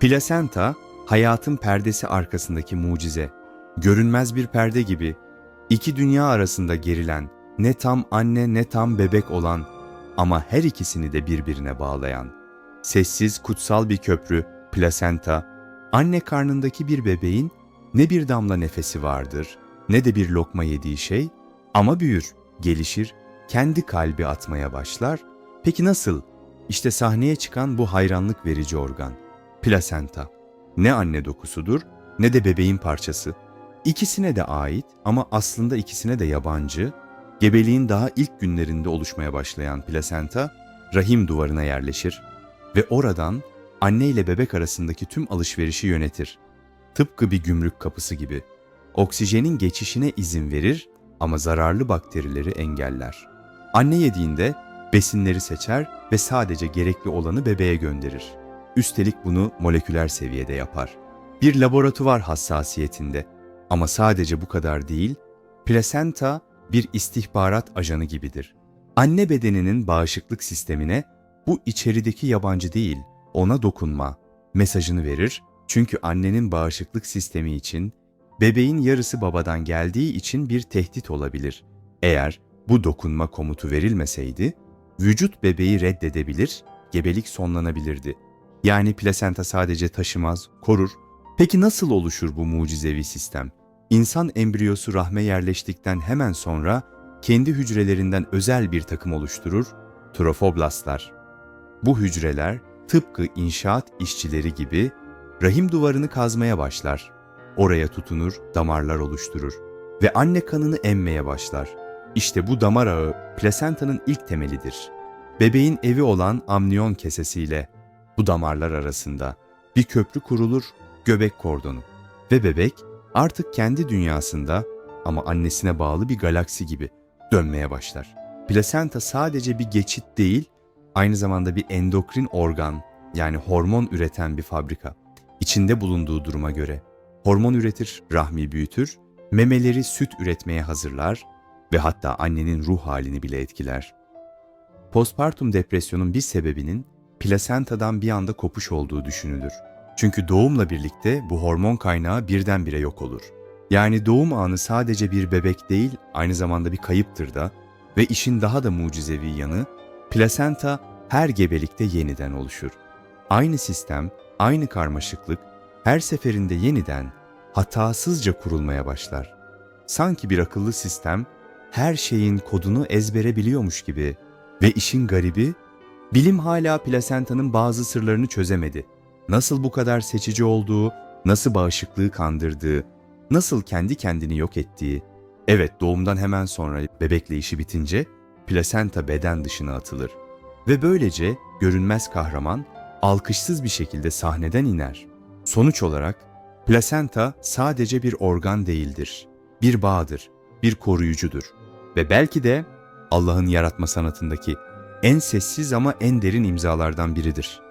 Plasenta, hayatın perdesi arkasındaki mucize. Görünmez bir perde gibi, iki dünya arasında gerilen, ne tam anne ne tam bebek olan ama her ikisini de birbirine bağlayan. Sessiz, kutsal bir köprü, plasenta, anne karnındaki bir bebeğin ne bir damla nefesi vardır, ne de bir lokma yediği şey ama büyür, gelişir, kendi kalbi atmaya başlar. Peki nasıl? İşte sahneye çıkan bu hayranlık verici organ. Plasenta. Ne anne dokusudur ne de bebeğin parçası. İkisine de ait ama aslında ikisine de yabancı, gebeliğin daha ilk günlerinde oluşmaya başlayan plasenta, rahim duvarına yerleşir ve oradan anne ile bebek arasındaki tüm alışverişi yönetir. Tıpkı bir gümrük kapısı gibi. Oksijenin geçişine izin verir ama zararlı bakterileri engeller. Anne yediğinde besinleri seçer ve sadece gerekli olanı bebeğe gönderir. Üstelik bunu moleküler seviyede yapar. Bir laboratuvar hassasiyetinde ama sadece bu kadar değil, plasenta bir istihbarat ajanı gibidir. Anne bedeninin bağışıklık sistemine bu içerideki yabancı değil, ona dokunma mesajını verir. Çünkü annenin bağışıklık sistemi için bebeğin yarısı babadan geldiği için bir tehdit olabilir. Eğer bu dokunma komutu verilmeseydi, vücut bebeği reddedebilir, gebelik sonlanabilirdi. Yani plasenta sadece taşımaz, korur. Peki nasıl oluşur bu mucizevi sistem? İnsan embriyosu rahme yerleştikten hemen sonra kendi hücrelerinden özel bir takım oluşturur, trofoblastlar. Bu hücreler tıpkı inşaat işçileri gibi rahim duvarını kazmaya başlar. Oraya tutunur, damarlar oluşturur ve anne kanını emmeye başlar. İşte bu damar ağı plasentanın ilk temelidir. Bebeğin evi olan amniyon kesesiyle bu damarlar arasında bir köprü kurulur, göbek kordonu ve bebek artık kendi dünyasında ama annesine bağlı bir galaksi gibi dönmeye başlar. Plasenta sadece bir geçit değil, aynı zamanda bir endokrin organ yani hormon üreten bir fabrika. İçinde bulunduğu duruma göre hormon üretir, rahmi büyütür, memeleri süt üretmeye hazırlar ve hatta annenin ruh halini bile etkiler. Postpartum depresyonun bir sebebinin plasentadan bir anda kopuş olduğu düşünülür. Çünkü doğumla birlikte bu hormon kaynağı birdenbire yok olur. Yani doğum anı sadece bir bebek değil, aynı zamanda bir kayıptır da ve işin daha da mucizevi yanı, plasenta her gebelikte yeniden oluşur. Aynı sistem, aynı karmaşıklık her seferinde yeniden, hatasızca kurulmaya başlar. Sanki bir akıllı sistem her şeyin kodunu ezbere biliyormuş gibi ve işin garibi, bilim hala plasentanın bazı sırlarını çözemedi. Nasıl bu kadar seçici olduğu, nasıl bağışıklığı kandırdığı, nasıl kendi kendini yok ettiği, evet doğumdan hemen sonra bebekle işi bitince plasenta beden dışına atılır ve böylece görünmez kahraman alkışsız bir şekilde sahneden iner. Sonuç olarak plasenta sadece bir organ değildir, bir bağdır, bir koruyucudur ve belki de Allah'ın yaratma sanatındaki en sessiz ama en derin imzalardan biridir.